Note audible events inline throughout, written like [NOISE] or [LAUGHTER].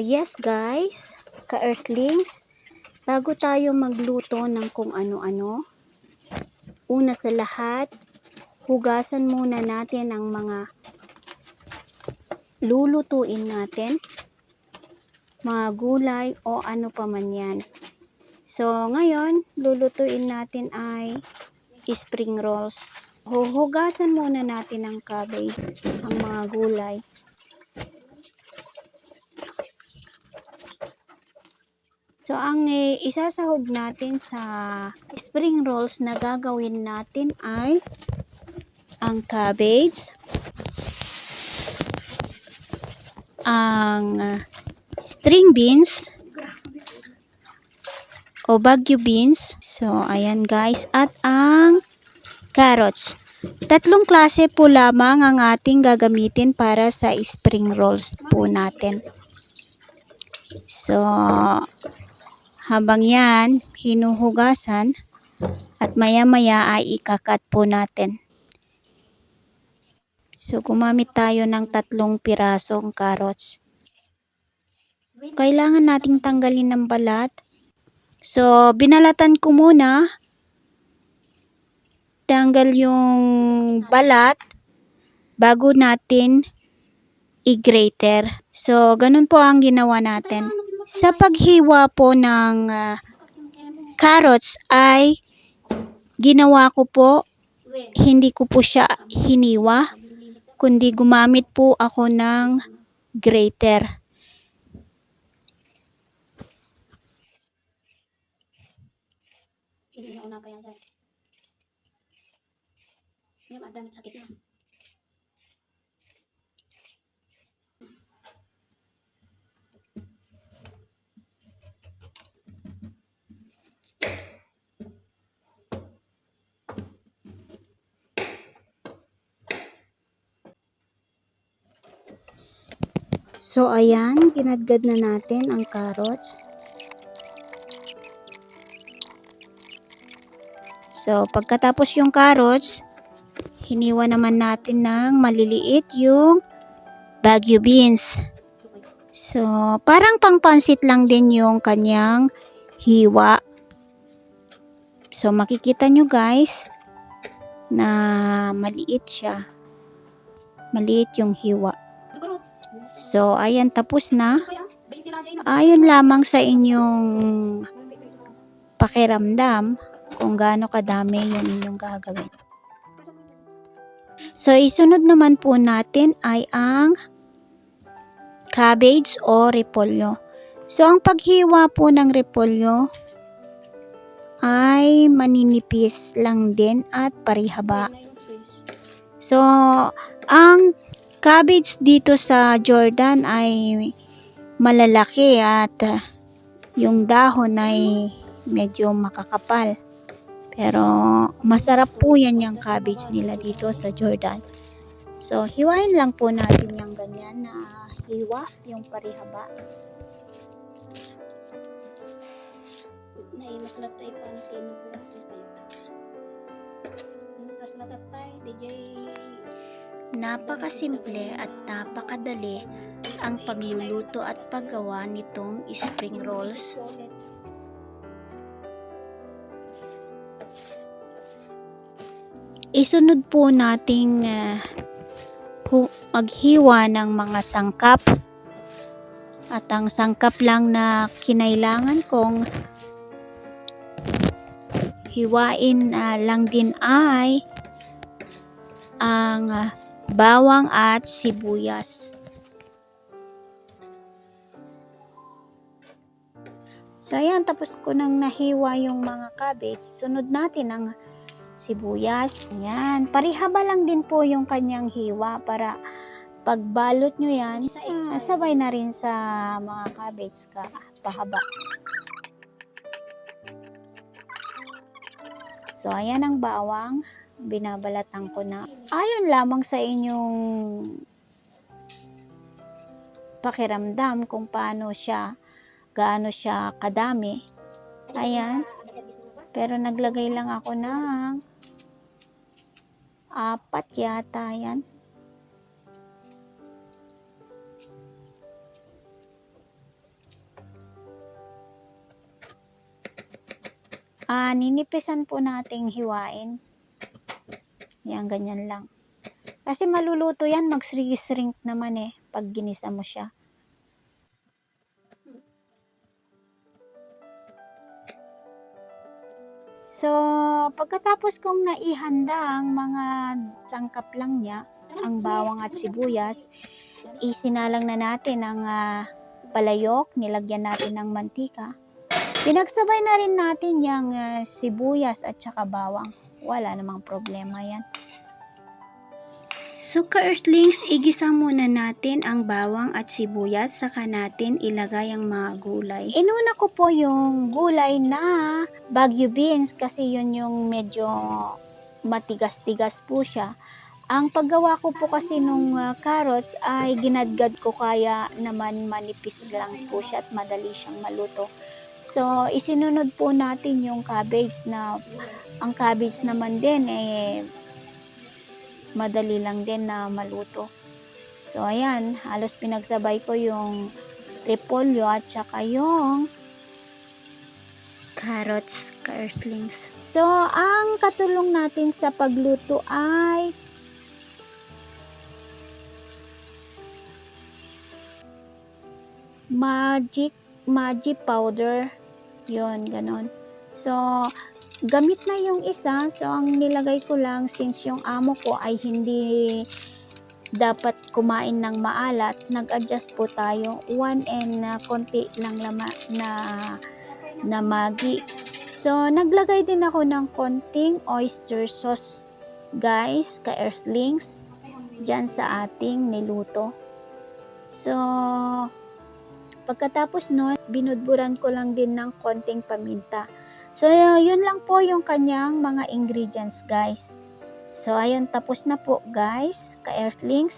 Yes guys, ka-earthlings, bago tayo magluto ng kung ano-ano, una sa lahat, hugasan muna natin ang mga lulutuin natin, mga gulay o ano pa man yan. So, ngayon, lulutuin natin ay spring rolls. Huhugasan muna natin ang cabbage, ang mga gulay. So, ang eh, isasahog natin sa spring rolls na gagawin natin ay ang cabbage, ang ah, string beans, o bagyo beans. So, ayan guys. At ang carrots. Tatlong klase po lamang ang ating gagamitin para sa spring rolls po natin. So, habang yan, hinuhugasan at maya-maya ay ikakat po natin. So, gumamit tayo ng tatlong pirasong carrots. Kailangan nating tanggalin ng balat. So, binalatan ko muna. Tanggal yung balat bago natin i-grater. So, ganun po ang ginawa natin. Sa paghiwa po ng ah, carrots ay ginawa ko po, hindi ko po siya hiniwa, kundi gumamit po ako ng grater. Hindi na una pa yan dyan. Yung madami sakit na. So, ayan, ginadgad na natin ang carrots. So, pagkatapos yung carrots, hiniwa naman natin ng maliliit yung bagyo beans. So, parang pangpansit lang din yung kanyang hiwa. So, makikita nyo guys na maliit siya. Maliit yung hiwa. So, ayan, tapos na. kuya, 20 lang dyan. Ayon lamang sa inyong pakiramdam kung gaano kadami yung inyong gagawin. So, isunod naman po natin ay ang cabbage o repolyo. So, ang paghiwa po ng repolyo ay maninipis lang din at parihaba. So, ang cabbage dito sa Jordan ay malalaki at uh, yung dahon ay medyo makakapal. Pero masarap po yan yung cabbage nila dito sa Jordan. So, hiwain lang po natin yung ganyan na hiwa, yung parihaba. Nay, mas latay pa ang lang kayo. Mas latatay, DJ. Napakasimple at napakadali ang pagluluto at paggawa nitong spring rolls. Isunod po nating uh, maghiwa ng mga sangkap. At ang sangkap lang na kinailangan kong hiwain ah, lang din ay ang ah, bawang at sibuyas. So ayan, tapos ko nang nahiwa yung mga cabbage. Sunod natin ang sibuyas. Ayan, parihaba lang din po yung kanyang hiwa para pagbalot nyo yan, ah, sabay na rin sa mga cabbage ka pahaba. So, ayan ang bawang binabalatan ko na ah, ayon lamang sa inyong pakiramdam kung paano siya gaano siya kadami. Ayan. Pero naglagay lang ako ng apat yata yan uh, ah, ninipisan po nating hiwain. Yan, ganyan lang. Kasi maluluto yan, mag-shrink naman eh, pag ginisa mo siya. So, pagkatapos kong naihanda ang mga sangkap lang niya, ang bawang at sibuyas, isinalang na natin ang ah, palayok, nilagyan natin ng mantika. Pinagsabay na rin natin yung ah, sibuyas at saka bawang. Wala namang problema yan. So ka-earthlings, igisa muna natin ang bawang at sibuyas saka natin ilagay ang mga gulay. Inuna ko po yung gulay na Baguio beans kasi yun yung medyo matigas-tigas po siya. Ang paggawa ko po kasi nung ah, carrots ay ginadgad ko kaya naman manipis lang po siya at madali siyang maluto. So, isinunod po natin yung cabbage na ang cabbage naman din eh madali lang din na maluto. So, ayan, halos pinagsabay ko yung repolyo at saka yung Carrots, ka-earthlings. So, ang katulong natin sa pagluto ay magic magic powder. Yun, ganon. So, gamit na yung isa. So, ang nilagay ko lang since yung amo ko ay hindi dapat kumain ng maalat, nag-adjust po tayo. One and na konti lang lama na na magi. So, naglagay din ako ng konting oyster sauce, guys, ka-earthlings, dyan sa ating niluto. So, pagkatapos nun, binudburan ko lang din ng konting paminta. So, yun lang po yung kanyang mga ingredients, guys. So, ayun, tapos na po, guys, ka-earthlings.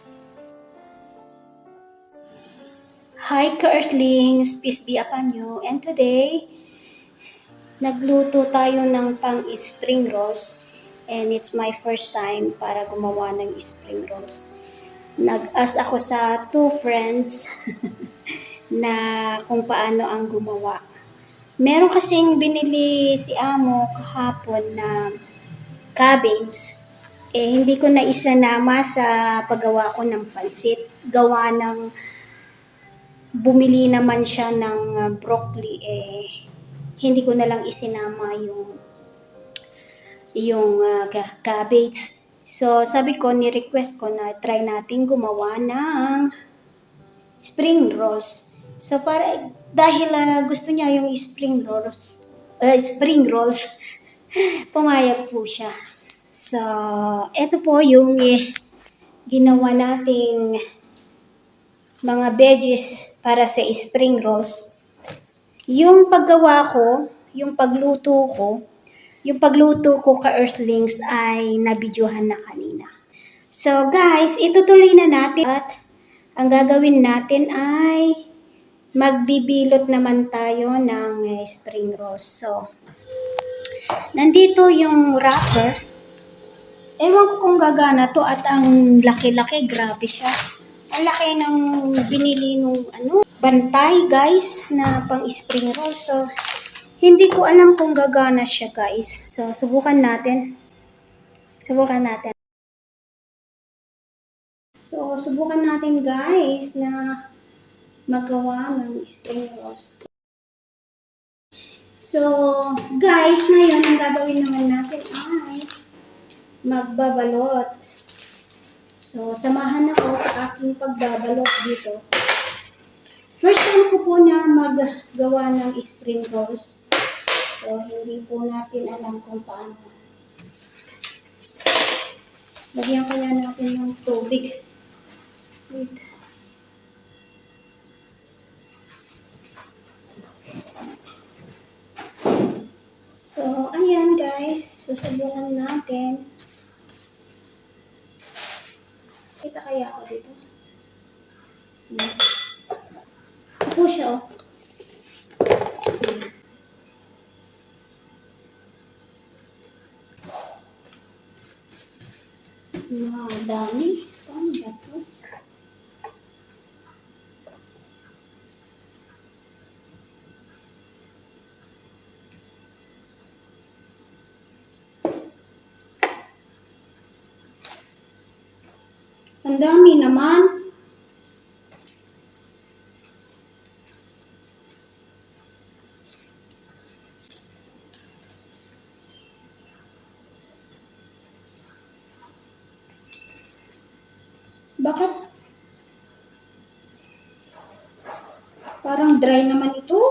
Hi ka-earthlings, peace be upon you. And today, nagluto tayo ng pang spring rolls. And it's my first time para gumawa ng spring rolls. Nag-ask ako sa two friends [LAUGHS] na kung paano ang gumawa. Meron kasing binili si Amo kahapon na cabbage. Eh, hindi ko na isanama sa paggawa ko ng pansit. Gawa ng bumili naman siya ng uh, broccoli eh hindi ko na lang isinama yung yung uh, ca- cabbage. So sabi ko ni-request ko na try natin gumawa ng spring rolls. So para dahil uh, gusto niya yung spring rolls, uh, spring rolls, [LAUGHS] pumayag po siya. So eto po yung eh, ginawa nating mga veggies para sa spring rolls. Yung paggawa ko, yung pagluto ko, yung pagluto ko ka earthlings ay nabidyohan na kanina. So guys, itutuloy na natin at ang gagawin natin ay magbibilot naman tayo ng eh, spring rolls. So, nandito yung wrapper. Ewan ko kung gagana to at ang laki-laki, grabe siya. Ang laki ng binili nung ano, bantay guys na pang spring roll. So, hindi ko alam kung gagana siya guys. So, subukan natin. Subukan natin. So, subukan natin guys na magawa ng spring rolls. So, guys, ngayon ang gagawin naman natin ay magbabalot. So, samahan ako sa aking pagbabalot dito. First time ko po na maggawa ng spring rolls. So, hindi po natin alam kung paano. Lagyan kaya natin ng tubig. Wait. So, ayan guys. Susubukan natin. Kita kaya ako dito? Hmm. Ako siya, oh. Wow, dami. Paano ba to? Ang dami naman. Bakit? Parang dry naman ito.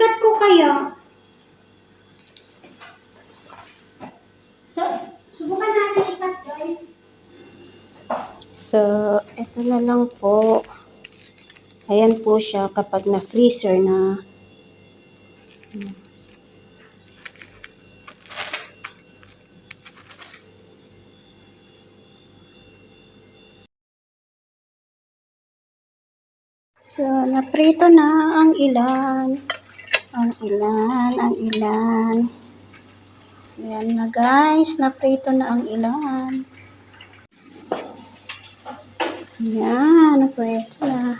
Ikat ko kaya. So, subukan natin ikat, guys. So, ito na lang po. Ayan po siya kapag na-freezer na. So, naprito na ang ilan. Ang ilan, ang ilan. Ayan na guys, naprito na ang ilan. Ayan, naprito na.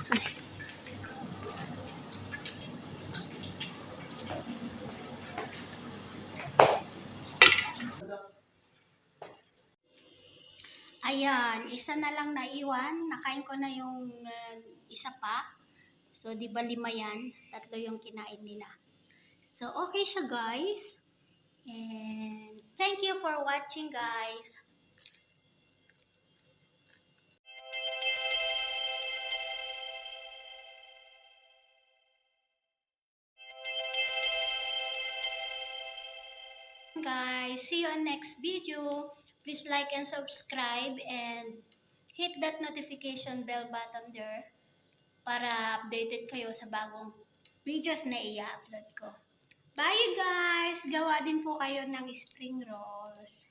Ayan, isa na lang naiwan. Nakain ko na yung uh, isa pa. So, di ba lima yan? Tatlo yung kinain nila. So, okay siya guys. And thank you for watching guys. Guys, see you on next video. Please like and subscribe and hit that notification bell button there para updated kayo sa bagong videos na i-upload ko. Bye guys! Gawa din po kayo ng spring rolls.